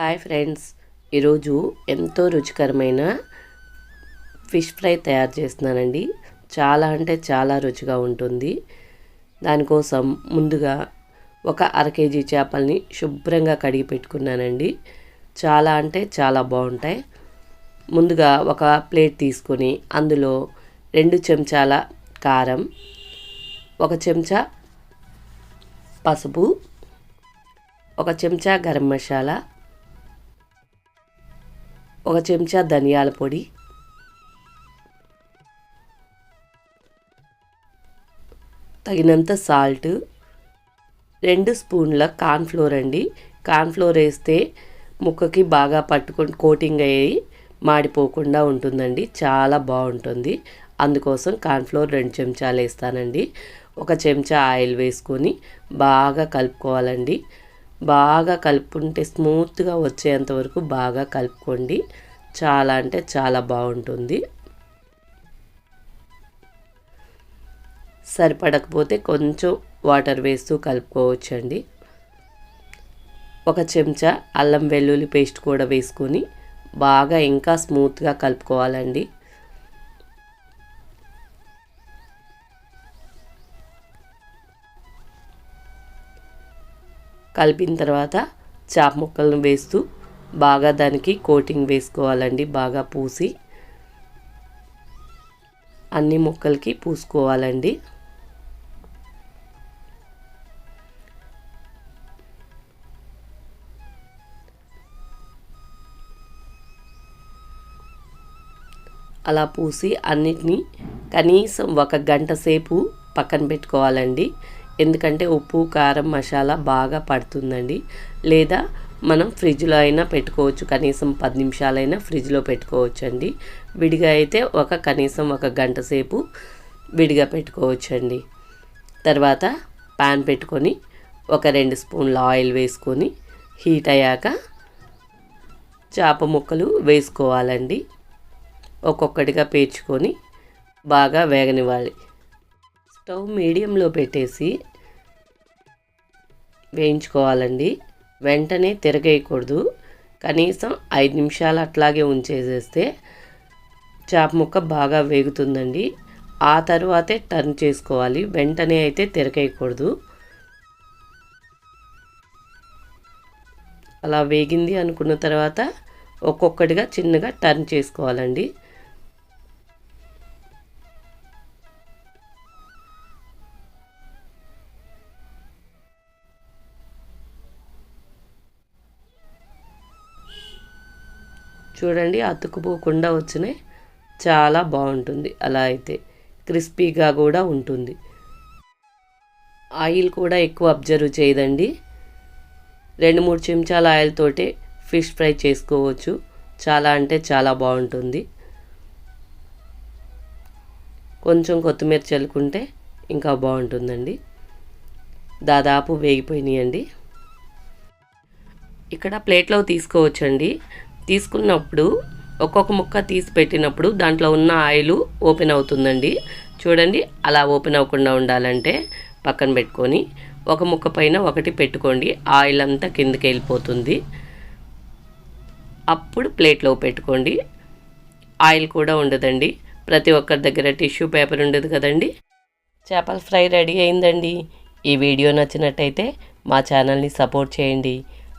Hi friends. ఈరోజు ఎంతో రుచికరమైన ఫిష్ ఫ్రై తయారు చేస్తున్నానండి. చాలా అంటే చాలా రుచిగా ఉంటుంది. దానికోసం ముందుగా ఒక అర కేజీ చేపల్ని శుభ్రంగా కడిగి పెట్టుకున్నానండి. చాలా అంటే చాలా బాగుంటాయి. ముందుగా ఒక ప్లేట్ తీసుకొని అందులో రెండు చెంచాల కారం ఒక చెంచా పసుపు ఒక చెంచా గరం మసాలా ఒక చెంచా ధనియాల పొడి. తగినంత సాల్ట్. రెండు స్పూన్ల కార్న్ఫ్లోర్ అండి. కార్న్ఫ్లోర్ వేస్తే ముక్కకి బాగా పట్టుకొని కోటింగ్ అయ్యి మాడిపోకుండా ఉంటుందండి. చాలా బాగుంటుంది. అందుకోసం కార్న్ఫ్లోర్ రెండు చెంచాలు వేస్తానండి. ఒక చెంచా ఆయిల్ వేసుకొని బాగా కలుపుకోవాలండి. బాగా కలుపుకుంటే స్మూత్గా వచ్చేంత వరకు బాగా కలుపుకోండి. చాలా అంటే చాలా బాగుంటుంది. సరిపడకపోతే కొంచెం వాటర్ వేస్తూ కలుపుకోవచ్చండి. ఒక చెంచా అల్లం వెల్లుల్లి పేస్ట్ కూడా వేసుకొని బాగా ఇంకా స్మూత్గా కలుపుకోవాలండి. కలిపిన తర్వాత చాప ముక్కలను వేస్తూ బాగా దానికి కోటింగ్ వేసుకోవాలండి. బాగా పూసి అన్ని ముక్కలకి పూసుకోవాలండి. అలా పూసి అన్నిటినీ కనీసం ఒక గంట సేపు పక్కన పెట్టుకోవాలండి. ఎందుకంటే ఉప్పు కారం మసాలా బాగా పడుతుందండి. లేదా మనం ఫ్రిడ్జ్లో అయినా పెట్టుకోవచ్చు కనీసం పది నిమిషాలైనా ఫ్రిడ్జ్లో పెట్టుకోవచ్చు అండి విడిగా అయితే ఒక కనీసం ఒక గంట సేపు విడిగా పెట్టుకోవచ్చండి. తర్వాత పాన్ పెట్టుకొని ఒక రెండు స్పూన్ల ఆయిల్ వేసుకొని హీట్ అయ్యాక చేప ముక్కలు వేసుకోవాలండి. ఒక్కొక్కటిగా పేర్చుకొని బాగా వేగనివ్వాలి. స్టవ్ మీడియంలో పెట్టేసి వేయించుకోవాలండి. వెంటనే తిరగేయకూడదు. కనీసం ఐదు నిమిషాలు అట్లాగే ఉంచేసేస్తే చేప ముక్క బాగా వేగుతుందండి. ఆ తర్వాతే టర్న్ చేసుకోవాలి. వెంటనే అయితే తిరగేయకూడదు. అలా వేగింది అనుకున్న తర్వాత ఒక్కొక్కటిగా చిన్నగా టర్న్ చేసుకోవాలండి. చూడండి అతుక్కుపోకుండా వచ్చినాయి. చాలా బాగుంటుంది. అలా అయితే క్రిస్పీగా కూడా ఉంటుంది. ఆయిల్ కూడా ఎక్కువ అబ్జర్వ్ చేయదండి. రెండు మూడు చెంచాల ఆయిల్ తోటే ఫిష్ ఫ్రై చేసుకోవచ్చు. చాలా అంటే చాలా బాగుంటుంది. కొంచెం కొత్తిమీర చల్లుకుంటే ఇంకా బాగుంటుందండి. దాదాపు వేగిపోయినాయండి. ఇక్కడ ప్లేట్లో తీసుకోవచ్చండి. తీసుకున్నప్పుడు ఒక్కొక్క ముక్క తీసి పెట్టినప్పుడు దాంట్లో ఉన్న ఆయిల్ ఓపెన్ అవుతుందండి. చూడండి అలా ఓపెన్ అవ్వకుండా ఉండాలంటే పక్కన పెట్టుకొని ఒక ముక్క పైన ఒకటి పెట్టుకోండి. ఆయిల్ అంతా కిందకి వెళ్ళిపోతుంది. అప్పుడు ప్లేట్లో పెట్టుకోండి. ఆయిల్ కూడా ఉండదండి. ప్రతి ఒక్కరి దగ్గర టిష్యూ పేపర్ ఉండదు కదండి. చేపల ఫ్రై రెడీ అయిందండి. ఈ వీడియో నచ్చినట్టయితే మా ఛానల్ని సపోర్ట్ చేయండి.